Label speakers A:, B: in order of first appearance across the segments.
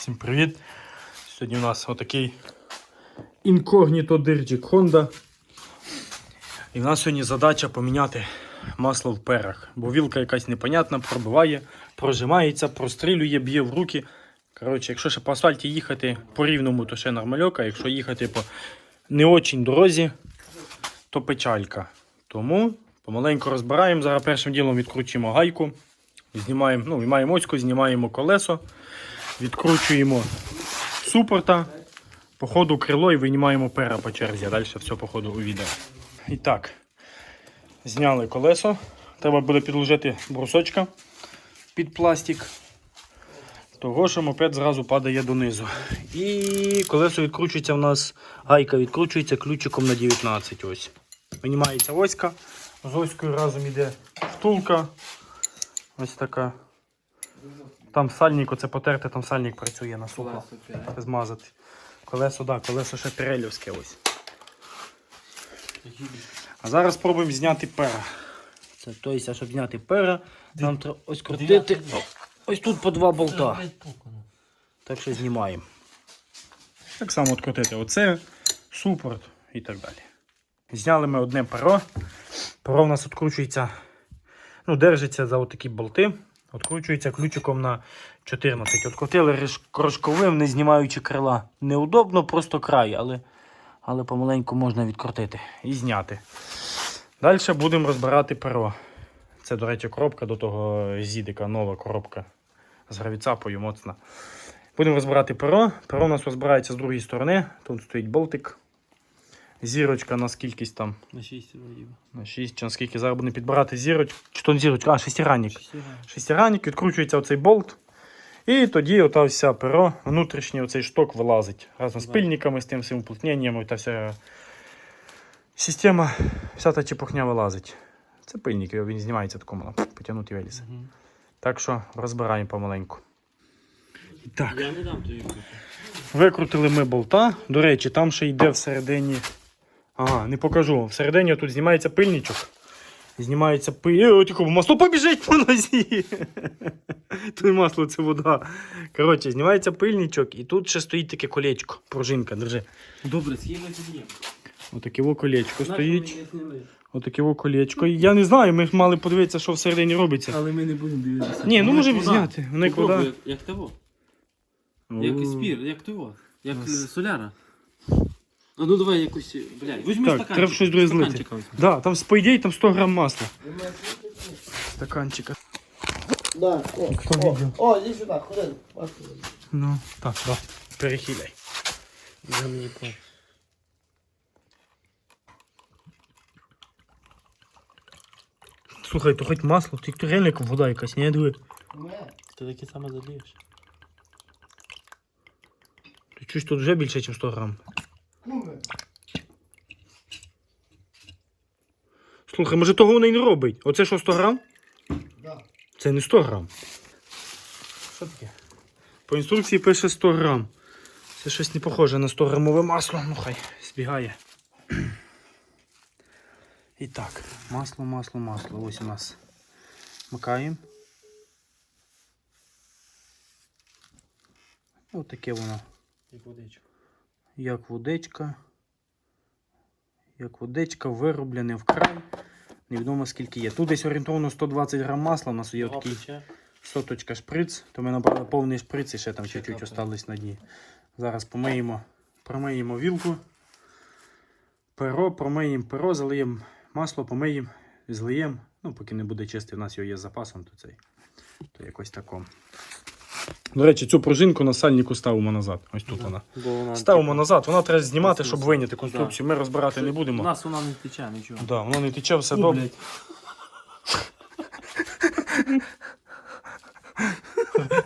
A: Всім привіт! Сьогодні у нас отакий інкогніто дирчик Honda. І в нас сьогодні задача поміняти масло в перах. Бо вілка якась непонятна, пробиває, прожимається, прострілює, б'є в руки. Коротше, якщо ще по асфальті їхати по рівному, то ще нормальока. Якщо їхати по не очень дорозі, то печалька. Тому помаленьку розбираємо. Зараз першим ділом відкручуємо гайку. Знімаємо, ну, виймаємо оську, знімаємо колесо, відкручуємо супорта, по ходу крило і винімаємо пера по черзі. А далі все по ходу у відео. І так, зняли колесо. Треба буде підложити брусочка під пластик. Того, що мопед зразу падає донизу. І колесо відкручується в нас, гайка відкручується ключиком на 19. Ось. Винімається оська. З оською разом йде втулка. Ось така. Там сальник, оце потерти, там сальник працює на сухо. Змазати. Колесо, да, колесо ще пірелівське ось. А зараз спробуємо зняти пера. Це тобто, щоб зняти пера, нам треба ось крутити. Ось тут по два болта. Так що знімаємо. Так само відкрутити оце, супорт і так далі. Зняли ми одне перо. Перо у нас відкручується, ну, держиться за отакі болти. Відкручується ключиком на 14. Открутили кружковим, не знімаючи крила. Неудобно, просто край, але, але помаленьку можна відкрутити і зняти. Далі будемо розбирати перо. Це, до речі, коробка до того зідика, нова коробка з гравіцапою моцна. Будемо розбирати перо. Перо у нас розбирається з другої сторони. Тут стоїть болтик. Зірочка на скількись там.
B: На 6 вроді.
A: На 6 чи наскільки зараз будемо підбирати зірочку. Чи то не зірочка, а шестиранник. Шестиранник, відкручується оцей болт. І тоді ота вся перо, внутрішній оцей шток вилазить. Разом з пильниками, з тим всім уплотненням, та вся система, вся та чепухня вилазить. Це пильник, він знімається такому, потягнути виліз. Так що розбираємо помаленьку. Так.
B: Я не дам тобі.
A: Викрутили ми болта. До речі, там ще йде всередині. Ага, не покажу. Всередині тут знімається пильничок. Знімається пиль. О, тихо, масло побіжить по нозі. Тут масло це вода. Коротше, знімається пильничок, і тут ще стоїть таке колечко. Пружинка, держи.
B: Добре, схеми тоді.
A: Отаке во колечко стоїть. Отаке во колечко. І Я не знаю, ми ж мали подивитися, що всередині робиться.
B: Але ми не будемо дивитися.
A: Ні, ну можемо зняти. Як
B: Попробуй,
A: вода.
B: Як, як того. Як спір, як того. Як е, соляра. А ну давай якусь, блядь, візьми
A: Так,
B: стаканчик.
A: треба щось друге злити.
B: Стаканчика візьми.
A: Да, там по ідеї там 100 грам масла. Стаканчика.
C: Да, о,
A: Хто
C: о,
A: відео?
C: о, иди сюда, ходи. Пошли.
A: Ну, так, да. Перехиляй.
B: За мені по.
A: Слухай, то хоч масло, ти то реально як вода якась, не диви.
C: Не,
B: Ти таке саме залієш.
A: Ти чуєш, тут вже більше, ніж 100 грам. Слухай, може того воно і не робить. Оце що 100 грам?
C: Да.
A: Це не 100 грам. Що таке? По інструкції пише 100 грам. Це щось не похоже на 100 грамове масло. Ну хай збігає. І так, масло, масло, масло. Ось у нас. Макаємо. Ось таке воно.
B: Як водичку.
A: Як водичка. Як водичка, вироблене вкрай. Невідомо скільки є. Тут десь орієнтовно 120 грам масла. У нас є такий соточка шприц. То ми набрали повний шприц і ще там чуть-чуть
B: капає.
A: осталось на дні. Зараз помиємо, промиємо вілку. Перо, промиємо перо, залиємо масло, помиємо, злиємо. Ну, поки не буде чистий, у нас його є з запасом, то цей. То якось тако. До речі, цю пружинку на сальнику ставимо назад. Ось тут вона.
B: Бо вона,
A: Ставимо
B: типу,
A: назад, вона треба знімати, щоб виняти конструкцію. Ми розбирати не будемо.
B: У нас вона не тече нічого.
A: Да, воно не тече, все добре.
B: блядь.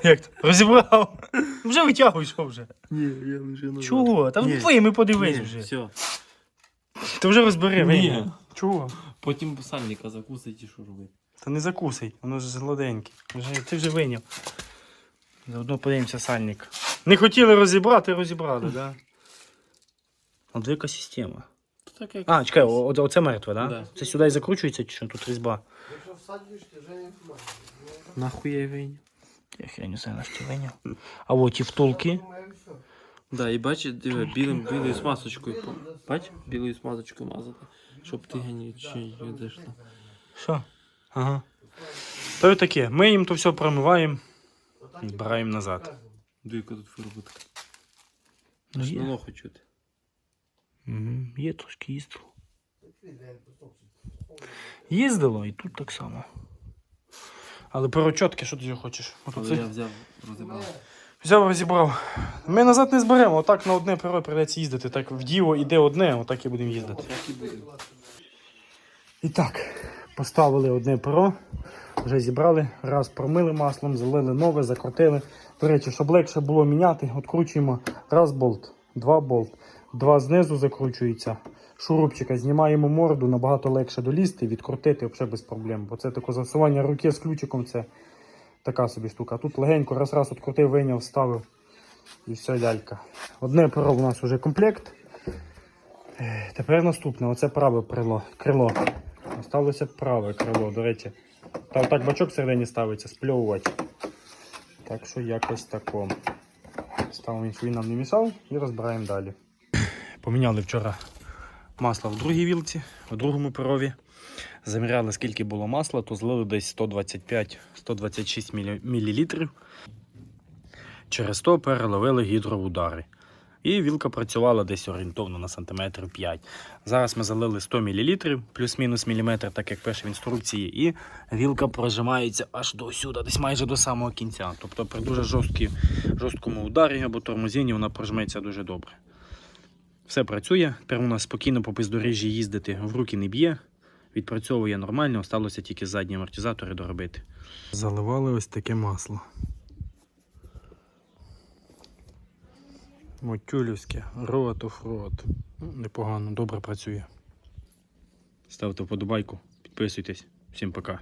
A: Як? Розібрав. Вже витягуй, що вже.
B: Ні, я вже не
A: Чого? Там
B: Ні.
A: вийми, подивись вже.
B: Все.
A: Ти вже розбери, вийми. Чого?
B: Потім сальника закусить і що робити.
A: Та не закусай, воно ж зладеньке. Вже, ти вже вийняв. Заодно подивимося сальник. Не хотіли розібрати, розібрали, так? Да? От яка система.
B: Так як...
A: А, чекай, о- о- оце мертве, так? Да?
B: Да.
A: Це сюди і закручується, чи що тут різьба?
C: Якщо всадиш, ти вже не маєш.
B: Нахуй я вийняв.
A: Я хрень усе на штілення. А от і втулки.
B: Да, і бачиш, диви, білим, білою смазочкою. Бач, білою смазочкою мазати, щоб ти гані не зайшла.
A: Що? Ага. То й таке. Ми їм то все промиваємо і збираємо назад.
B: Дуйка тут виробитка.
A: Ну,
B: Аж
A: є.
B: на лоху чути.
A: Угу. Є трошки їздило. Їздило і тут так само. Але перечотки, що ти його хочеш?
B: Але я взяв, розібрав.
A: Взяв, розібрав. Ми назад не зберемо, отак на одне перо прийдеться їздити. Так в діо іде одне, отак і будемо їздити.
B: І
A: так, поставили одне перо, вже зібрали, раз промили маслом, залили нове, закрутили. До речі, щоб легше було міняти, откручуємо раз болт, два болт, два знизу закручуються. Шурупчика знімаємо морду, набагато легше долізти, відкрутити взагалі без проблем. Бо це таке засування руки з ключиком, це така собі штука. Тут легенько раз-раз відкрутив, вийняв, вставив і все лялька. Одне перо у нас вже комплект. Е, Тепер наступне, оце праве крило. крило. Осталося праве крило, до речі. Та так бачок всередині ставиться, спльовувач. Так що якось тако. Ставимо, він нам не і розбираємо далі. Поміняли вчора масло в другій вілці, в другому перові. Заміряли, скільки було масла, то злили десь 125-126 мл. Через то переловили гідроудари. І вілка працювала десь орієнтовно на сантиметр 5. Зараз ми залили 100 мл, плюс-мінус міліметр, так як пише в інструкції, і вілка прожимається аж до сюди, десь майже до самого кінця. Тобто при дуже жорсткій, жорсткому ударі або тормозінні вона прожметься дуже добре. Все працює. Тепер у нас спокійно по бездоріжжі їздити в руки не б'є. Відпрацьовує нормально, осталося тільки задні амортизатори доробити. Заливали ось таке масло. Мотюлівське, рот оф рот. Непогано, добре працює. Ставте вподобайку, підписуйтесь. Всім пока.